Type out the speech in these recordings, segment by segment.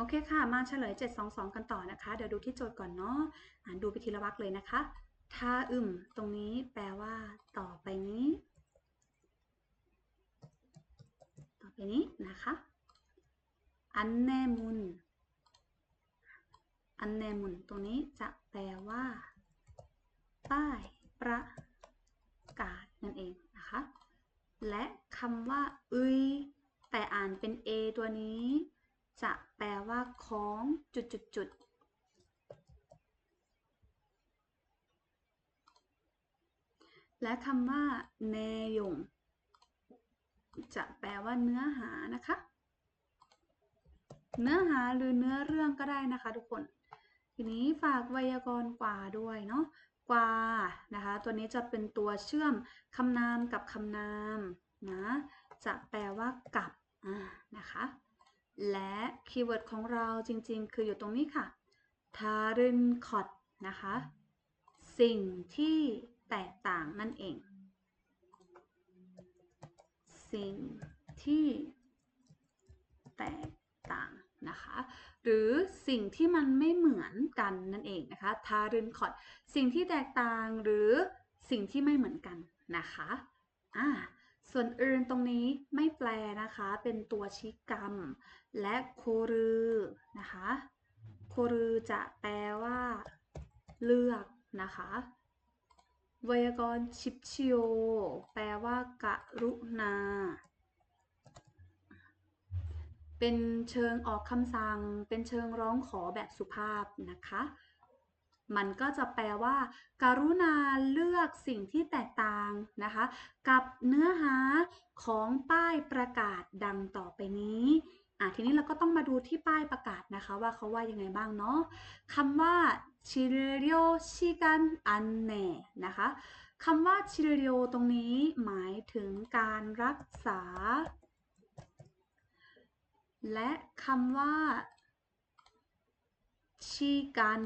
โอเคค่ะ มาเฉลย 722 กันต่อนะคะ เดี๋ยวดูที่โจทย์ก่อนเนาะอ่านดูไปทีละวรรคเลยนะคะทาอึมตรงนี้แปลว่า ต่อไปนี้ ต่อไปนี้นะคะอันแนมุนอันแนมุนตรงนี้จะแปลว่า ป้ายประกาศนั่นเองนะคะ และคำว่าอึยแต่อ่านเป็น a ตัวนี้ จะแปลว่าของจุดจุดจุดและคำว่าเนยงจะแปลว่าเนื้อหานะคะ เนื้อหาหรือเนื้อเรื่องก็ได้นะคะทุกคน ทีนี้ฝากไวยากรณ์กว่าด้วยเนาะกว่านะคะ ตัวนี้จะเป็นตัวเชื่อมคำนามกับคำนามนะ จะแปลว่ากับนะคะ และคีย์เวิร์ดของเราจริงๆ คืออยู่ตรงนี้ค่ะ ทารินคอดนะคะ สิ่งที่แตกต่างนั่นเอง สิ่งที่แตกต่างนะคะ หรือสิ่งที่มันไม่เหมือนกันนั่นเองนะคะ ทารินคอดสิ่งที่แตกต่างหรือสิ่งที่ไม่เหมือนกันนะคะอ่าส่วนอื่นตรงนี้ไม่แปลนะคะ เป็นตัวชี้กรรม และโครือนะคะ โครือจะแปลว่า เลือกนะคะไวยากรณ์ชิปชิโอแปลว่ากรุณา เป็นเชิงออกคำสั่ง เป็นเชิงร้องขอแบบสุภาพนะคะ มันก็จะแปลว่าการุณาเลือกสิ่งที่แตกต่างนะคะ กับเนื้อหาของป้ายประกาศดังต่อไปนี้ อะทีนี้เราก็ต้องมาดูที่ป้ายประกาศนะคะว่าเขาว่ายังไงบ้างเนาะคำว่าชิเรียวชิกันอันเน่นะคะคำว่าชิเรียวตรงนี้หมายถึงการรักษา และคำว่าชีกัน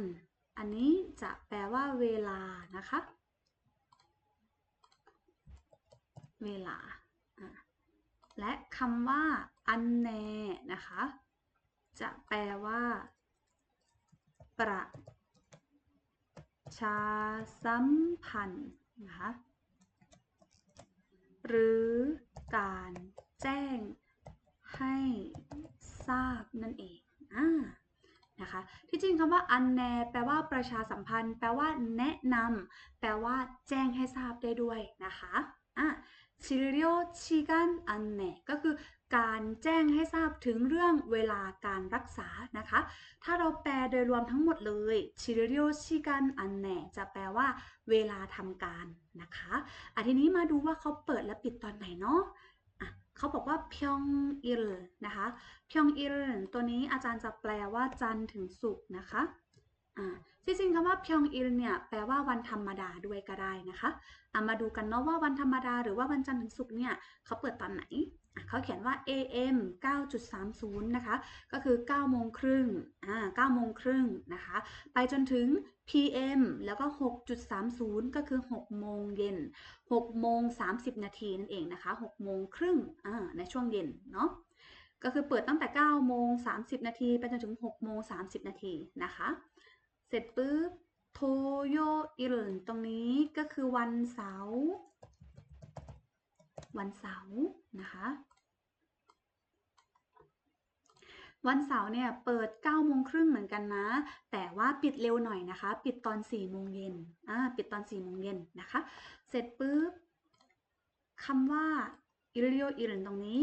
อันนี้จะแปลว่าเวลานะคะ เวลา และคำว่า อันแนนะคะ จะแปลว่า ประชาสัมพันธ์นะคะหรือการแจ้งให้ทราบนั่นเองอ่านะคะ ที่จริงคำว่าอันแนแปลว่าประชาสัมพันธ์ แปลว่าแนะนำแปลว่าแจ้งให้ทราบได้ด้วยนะคะอะชิริโอชิกันอันเนก็คือ การแจ้งให้ทราบถึงเรื่องเวลาการรักษานะคะ ถ้าเราแปลโดยรวมทั้งหมดเลยชิริโอชิกันอันเนจะแปลว่า เวลาทำการนะคะอะทีนี้มาดูว่าเขาเปิดและปิดตอนไหนเนาะอะเขาบอกว่าพยองอิลนะคะพยองอิลตัวนี้อาจารย์จะแปลว่าจันทร์ถึงศุกร์นะคะอ่จริงๆคำว่าพยองอิลเนี่ยแปลว่าวันธรรมดาด้วยก็ได้นะคะะมาดูกันเนาะว่าวันธรรมดาหรือว่าวันจันทร์ถึงศุกร์เนี่ยเขาเปิดตอนไหน เขาเขียนว่า AM 9.30 นะคะ ก็คือ 9 โมงครึ่งอ่า9โมงครึ่งนะคะ ไปจนถึง PM แล้วก็ 6.30 ก็คือ 6 โมงเย็น 6 โมง 30 นาทีนั่นเองนะคะ 6 โมงครึ่งอ่าในช่วงเย็น เนาะ ก็คือเปิดตั้งแต่ 9 โมง 30 นาที ไปจนถึง 6 โมง 30 นาทีนะคะ เสร็จปุ๊บ โทโยอิลตรงนี้ก็คือวันเสาร์ วันเสาร์นะคะ วันเสาร์เนี่ยเปิด9โมงครึ่งเหมือนกันนะ แต่ว่าปิดเร็วหน่อยนะคะ ปิดตอน4โมงเย็นอ่าปิดตอน4โมงเย็นนะคะ เสร็จปุ๊บคำว่าอิริโออิรินตรงนี้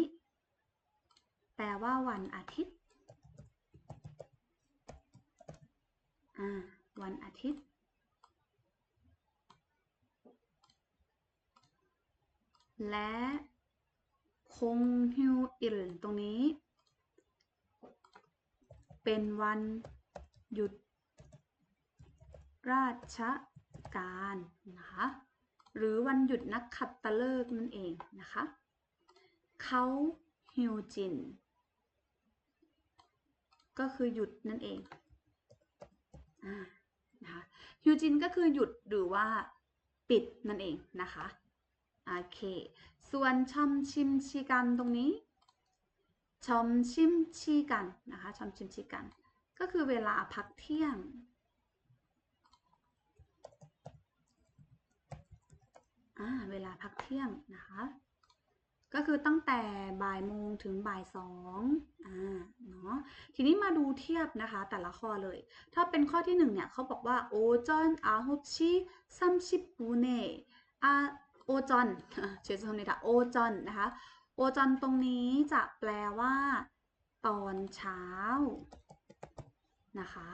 แปลว่าวันอาทิตย์อ่าวันอาทิตย์ และคงฮิวอิลตรงนี้ เป็นวันหยุดราชการนะคะหรือวันหยุดนักขัตฤกษ์นั่นเองนะคะเขาฮิวจิน ก็คือหยุดนั่นเองนะคะฮิวจินก็คือหยุดหรือว่าปิดนั่นเองนะคะ โอเค ส่วนชอมชิมชิกันตรงนี้ชอมชิมชีกันนะคะชอมชิมชีกัน ก็คือเวลาพักเที่ยงอ่าเวลาพักเที่ยงนะคะ ก็คือตั้งแต่บ่ายโมงถึงบ่ายสองอ่าเนาะทีนี้มาดูเทียบนะคะแต่ละข้อเลย ถ้าเป็นข้อที่หนึ่งเนี่ยเขาบอกว่าโอจอนอาฮบชิซัมชิบูเนอา โอจอนเชื่อคำนี้ค่ะโอจอนนะคะโอจอนตรงนี้จะแปลว่า ตอนเช้านะคะ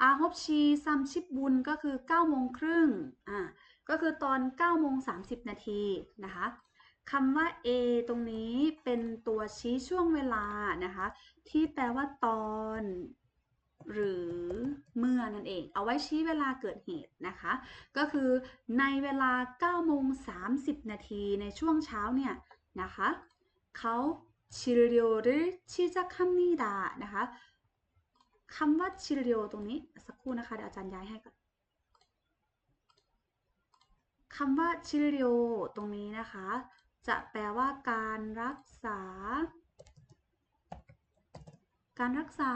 อาฮบชีซัมชิบบุนก็คือ9โมงครึ่งอ่าก็คือตอน9โมง30 นาทีนะคะคำว่า A ตรงนี้เป็นตัวชี้ช่วงเวลานะคะ ที่แปลว่าตอน หรือเมื่อนั่นเอง เอาไว้ชี้เวลาเกิดเหตุนะคะ ก็คือในเวลา9โมง30 นาทีในช่วงเช้าเนี่ยนะคะเขาชิริโอหรือชิจักคัมนิดานะคะคำว่าชิริโอตรงนี้สักครู่นะคะเดี๋ยวอาจารย์ย้ายให้ก่อนคำว่าชิริโอตรงนี้นะคะ จะแปลว่าการรักษา การรักษา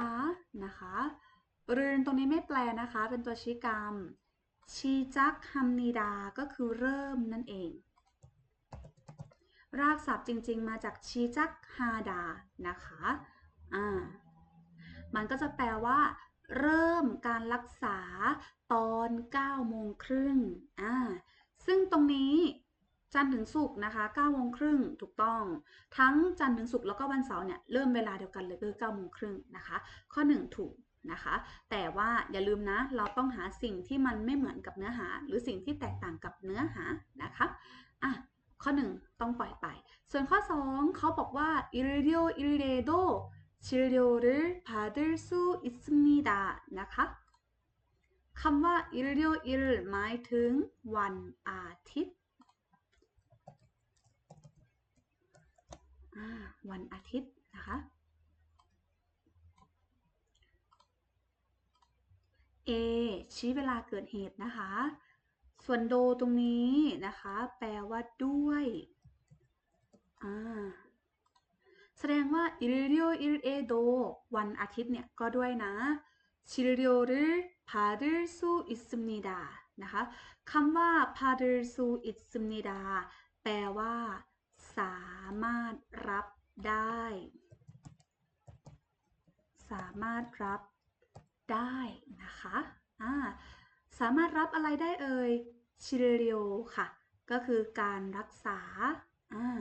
นะคะเรือนตรงนี้ไม่แปลนะคะ เป็นตัวชี้กรรม ชีจักฮัมนีดา ก็คือเริ่มนั่นเอง รากศัพท์จริง ๆ มาจากชีจักฮาดา นะคะอ่ามันก็จะแปลว่า เริ่มการรักษาตอน9โมงครึ่งอ่าซึ่งตรงนี้ จันทร์ถึงศุกร์นะคะ9โมงครึ่งถูกต้อง ทั้งจันทร์ถึงศุกร์แล้วก็วันเสาร์เนี่ยเริ่มเวลาเดียวกันเลยคือ9โมงครึ่งนะคะ ข้อ 1 ถูกนะคะ แต่ว่าอย่าลืมนะ เราต้องหาสิ่งที่มันไม่เหมือนกับเนื้อหา หรือสิ่งที่แตกต่างกับเนื้อหานะคะ อ่ะ ข้อ 1 ต้องปล่อยไป ส่วนข้อ 2 เขาบอกว่า irrio irredo 진료를 받을 수 있습니다. นะคะคำว่า irrio ir หมายถึงวันอาทิตย์ วันอาทิตย์นะคะ A ชี้เวลาเกิดเหตุนะคะ ส่วนโดตรงนี้นะคะ แปลว่าด้วยแสดงว่าอิริโยอิรเอโดวันอาทิตย์เนี่ย ก็ด้วยนะชิริโยรืพาดอร์ซูอิสมนดานะคะคำว่าพาดอร์ซูอิสมนดาแปลว่า สามารถรับได้ สามารถรับได้นะคะอ่าสามารถรับอะไรได้เอ่ยชิเรียวค่ะ ก็คือการรักษาอ่า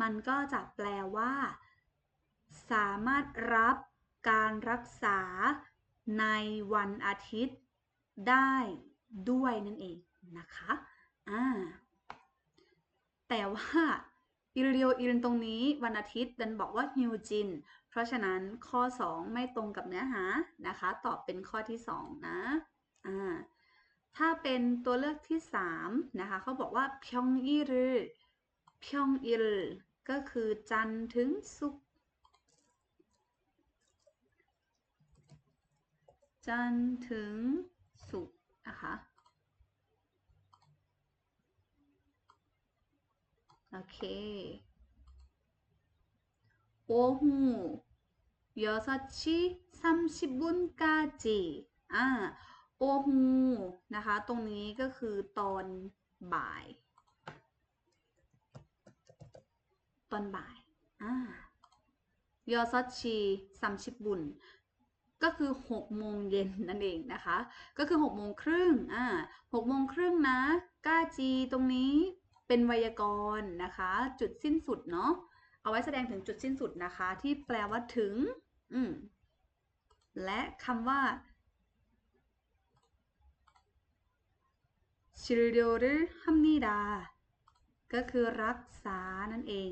มันก็จะแปลว่า สามารถรับการรักษาในวันอาทิตย์ได้ด้วยนั่นเองนะคะอ่าแต่ว่า อิริโออิรินตรงนี้วันอาทิตย์ดันบอกว่าฮิวจิน เพราะฉะนั้นข้อ 2 ไม่ตรงกับเนื้อหานะคะ ตอบเป็นข้อที่ 2 นะอ่าถ้าเป็นตัวเลือกที่ 3 นะคะเขาบอกว่าพยองอิรพยองอิรก็คือจันทร์ถึงศุกร์จันทร์ถึงศุกร์นะคะ โอเคโอ้หูยอสัชิสามสิบุนกาจีอ่าโอหูนะคะ ตรงนี้ก็คือตอนบ่าย ตอนบ่ายอ่ายอซัชีสามสิบุนก็คือหกโมงเย็นนั่นเองนะคะ ก็คือหกโมงครึ่งอ่าหกโมงครึ่งนะ ก้าจีตรงนี้ เป็นไวยากรณ์นะคะ จุดสิ้นสุดเนาะเอาไว้แสดงถึงจุดสิ้นสุดนะคะ ที่แปลว่าถึงอืมและคำว่า ชิริโอรฮัมนีดา ก็คือรักษานั่นเอง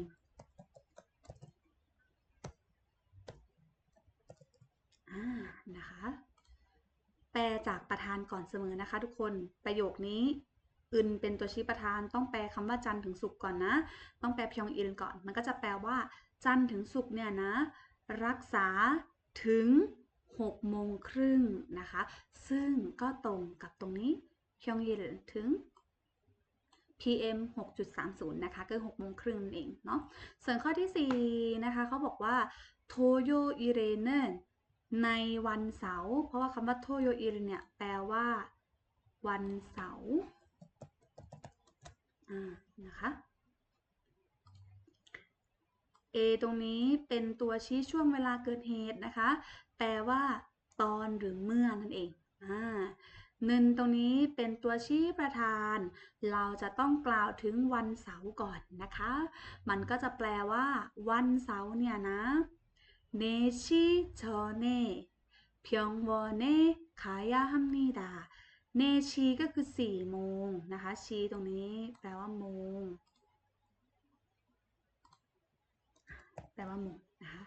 อ่านะคะ แปลจากประธานก่อนเสมอนะคะทุกคนประโยคนี้ อึนเป็นตัวชี้ประธาน ต้องแปลคำว่าจันทร์ถึงศุกร์ก่อนนะ ต้องแปลพยองอินก่อน มันก็จะแปลว่า จันทร์ถึงศุกร์เนี่ยนะ รักษาถึง6โมงครึ่งนะคะ ซึ่งก็ตรงกับตรงนี้พยองอินถึง PM 6.30 นะคะก็6โมงครึ่งนั่นเองเนาะ ส่วนข้อที่ 4 นะคะเขาบอกว่าโทโยอิเรเนในวันเสาร์ เพราะว่าคำว่าโทโยอิเรเนี่ยแปลว่าวันเสาร์ นะคะ A ตรงนี้เป็นตัวชี้ช่วงเวลาเกิดเหตุนะคะ แปลว่าตอนหรือเมื่อนั่นเองอ่าเงินตรงนี้เป็นตัวชี้ประธาน เราจะต้องกล่าวถึงวันเสาร์ก่อนนะคะ มันก็จะแปลว่า วันเสาร์เนี่ยนะเนชิเชเนเพียงวเนขายาฮัมนีดา เนชีก็คือสี่โมงนะคะ ชีตรงนี้แปลว่าโมง แปลว่าโมงนะคะ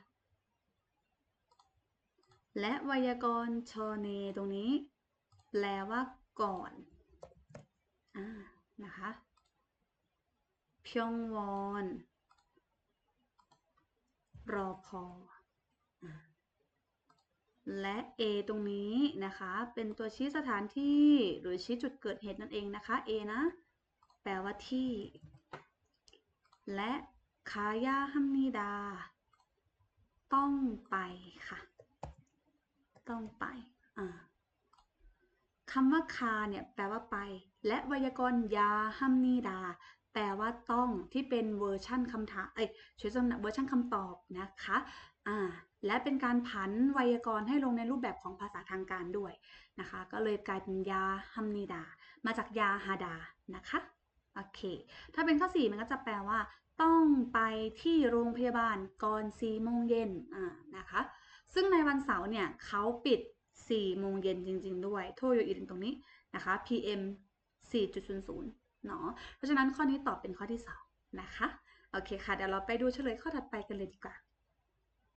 และไวยากรณ์ชอเนตรงนี้ แปลว่าก่อนอนะคะพยองวอนรอพอ และ A ตรงนี้นะคะ เป็นตัวชี้สถานที่หรือชี้จุดเกิดเหตุนั่นเองนะคะ A นะ แปลว่าที่ และคายาฮัมนีดา ต้องไปค่ะ ต้องไปอ่าคำว่าคาเนี่ยแปลว่าไป และไวยากรณ์ยาฮัมนีดา แปลว่าต้องที่เป็นเวอร์ชั่นคำถามเอ้ยช่วยสำนักเวอร์ชั่นคำตอบนะคะ อ่า และเป็นการผันไวยากรณ์ให้ลงในรูปแบบของภาษาทางการด้วยนะคะ ก็เลยกลายเป็นยาฮัมนีดา มาจากยาฮาดานะคะโอเค ถ้าเป็นข้อ 4 มันก็จะแปลว่า ต้องไปที่โรงพยาบาลก่อน4โมงเย็นอ่านะคะ ซึ่งในวันเสาร์เนี่ยเขาปิด 4 โมงเย็นจริง ๆ ด้วย โทโยอินตรงนี้นะคะ PM 4.00เนาะเพราะฉะนั้นข้อนี้ตอบเป็นข้อที่ 2 นะคะ โอเคค่ะ เดี๋ยวเราไปดูเฉลยข้อถัดไปกันเลยดีกว่า